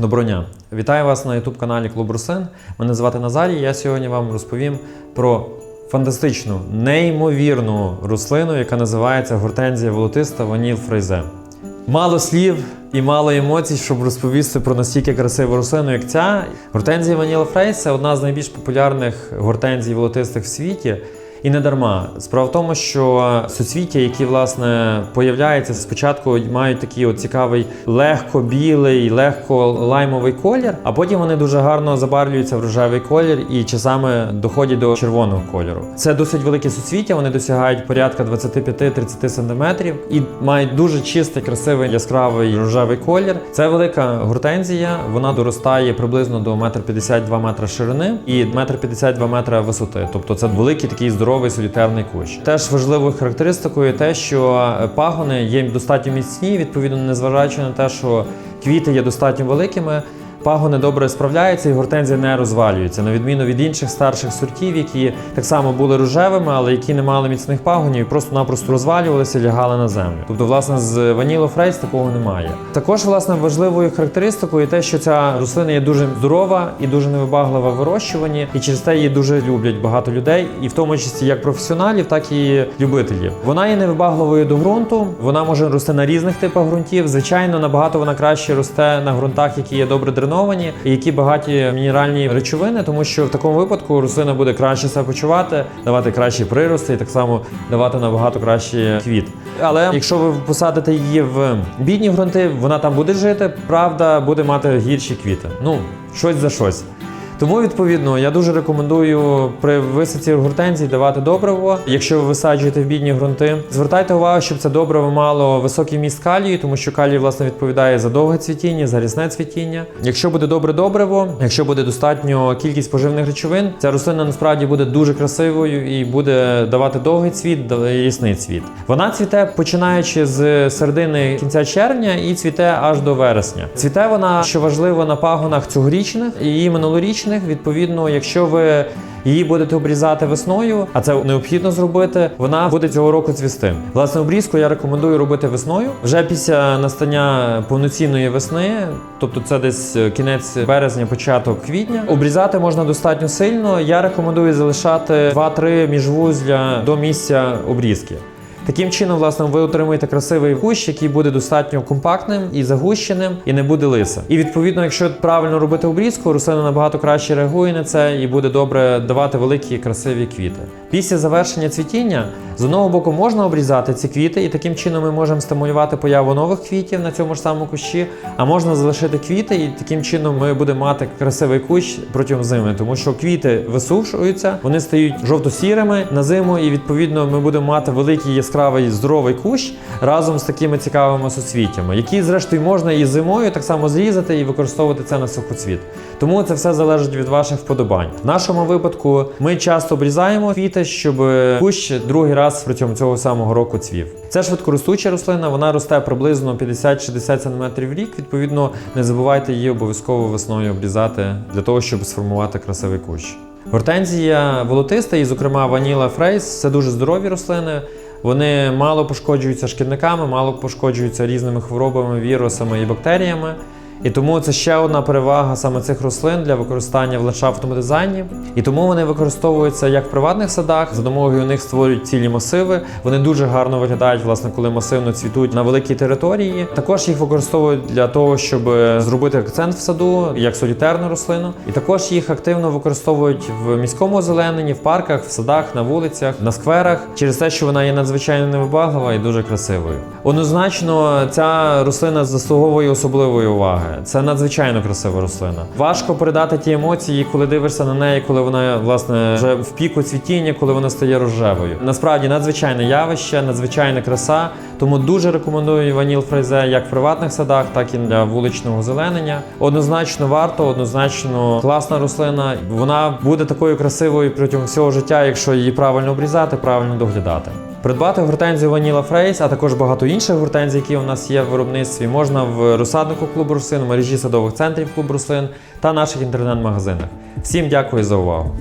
Доброго дня! Вітаю вас на youtube каналі Клуб Руслин. Мене звати Назарій. Я сьогодні вам розповім про фантастичну, неймовірну рослину, яка називається гортензія волотиста Ваніл Фрейзе. Мало слів і мало емоцій, щоб розповісти про настільки красиву рослину, як ця. Гортензія Ваніла Фрейз це одна з найбільш популярних гортензій волотистих в світі. І не дарма. Справа в тому, що суцвіття, які власне появляються, спочатку мають такий от цікавий легко білий, легко лаймовий колір, а потім вони дуже гарно забарвлюються в рожевий колір і часами доходять до червоного кольору. Це досить велике суцвіття, вони досягають порядка 25-30 см і мають дуже чистий, красивий яскравий рожевий колір. Це велика гортензія, вона доростає приблизно до 1,52 метра ширини і 1,52 метра висоти. Тобто це великий такий здоровий солітерний кущ. Теж важливою характеристикою те, що пагони є достатньо міцні, відповідно, незважаючи на те, що квіти є достатньо великими. Пагони добре справляються і гортензія не розвалюється, на відміну від інших старших сортів, які так само були рожевими, але які не мали міцних пагонів і просто-напросто розвалювалися і лягали на землю. Тобто, власне, з Ваніло Фрейс такого немає. Також, власне, важливою характеристикою те, що ця рослина є дуже здорова і дуже невибаглива в вирощуванні, і через те її дуже люблять багато людей, і в тому числі як професіоналів, так і любителів. Вона є невибагливою до ґрунту, вона може рости на різних типах ґрунтів. Звичайно, набагато вона краще росте на ґрунтах, які є добре дреновані і які багаті мінеральні речовини, тому що в такому випадку рослина буде краще себе почувати, давати кращі прирости і так само давати набагато кращий квіт. Але якщо ви посадите її в бідні ґрунти, вона там буде жити, правда, буде мати гірші квіти. Ну, щось за щось. Тому, відповідно, я дуже рекомендую при висадці гортензій давати добриво. Якщо ви висаджуєте в бідні ґрунти, звертайте увагу, щоб це добриво мало високий міст калію, тому що калій власне відповідає за довге цвітіння, за рясне цвітіння. Якщо буде добре добриво, якщо буде достатньо кількість поживних речовин, ця рослина насправді буде дуже красивою і буде давати довгий цвіт, ясний цвіт. Вона цвіте починаючи з середини кінця червня і цвіте аж до вересня. Цвіте вона, що важливо, на пагонах цьогорічних і минулорічних. Відповідно, якщо ви її будете обрізати весною, а це необхідно зробити, вона буде цього року цвісти. Власне, обрізку я рекомендую робити весною. Вже після настання повноцінної весни, тобто це десь кінець березня, початок квітня. Обрізати можна достатньо сильно. Я рекомендую залишати 2-3 міжвузля до місця обрізки. Таким чином, власне, ви отримуєте красивий кущ, який буде достатньо компактним і загущеним, і не буде лиса. І відповідно, якщо правильно робити обрізку, рослина набагато краще реагує на це і буде добре давати великі красиві квіти. Після завершення цвітіння з одного боку можна обрізати ці квіти, і таким чином ми можемо стимулювати появу нових квітів на цьому ж самому кущі. А можна залишити квіти, і таким чином ми будемо мати красивий кущ протягом зими, тому що квіти висушуються, вони стають жовто-сірими на зиму, і відповідно ми будемо мати великий яскравий здоровий кущ разом з такими цікавими суцвіттями, які, зрештою, можна і зимою так само зрізати і використовувати це на сухоцвіт. Тому це все залежить від ваших вподобань. В нашому випадку ми часто обрізаємо квіти, щоб кущ другий раз протягом цього самого року цвів. Це швидкоростуча рослина, вона росте приблизно 50-60 см в рік. Відповідно, не забувайте її обов'язково весною обрізати для того, щоб сформувати красивий кущ. Гортензія волотиста і, зокрема, ваніла фрейс це дуже здорові рослини. Вони мало пошкоджуються шкідниками, мало пошкоджуються різними хворобами, вірусами і бактеріями. І тому це ще одна перевага саме цих рослин для використання в ландшафтному дизайні. І тому вони використовуються як в приватних садах. За допомогою них створюють цілі масиви. Вони дуже гарно виглядають, власне, коли масивно цвітуть на великій території. Також їх використовують для того, щоб зробити акцент в саду як солітерну рослину. І також їх активно використовують в міському озелененні, в парках, в садах, на вулицях, на скверах, через те, що вона є надзвичайно невибаглива і дуже красивою. Однозначно, ця рослина заслуговує особливої уваги. Це надзвичайно красива рослина. Важко передати ті емоції, коли дивишся на неї, коли вона власне вже в піку цвітіння, коли вона стає рожевою. Насправді надзвичайне явище, надзвичайна краса. Тому дуже рекомендую ваніл фрейзе як в приватних садах, так і для вуличного озеленення. Однозначно варто, однозначно класна рослина. Вона буде такою красивою протягом всього життя, якщо її правильно обрізати, правильно доглядати. Придбати гортензію Ваніла Фрейс, а також багато інших гортензій, які у нас є в виробництві, можна в розсаднику клубу рослин, в мережі садових центрів клубу рослин та наших інтернет-магазинах. Всім дякую за увагу!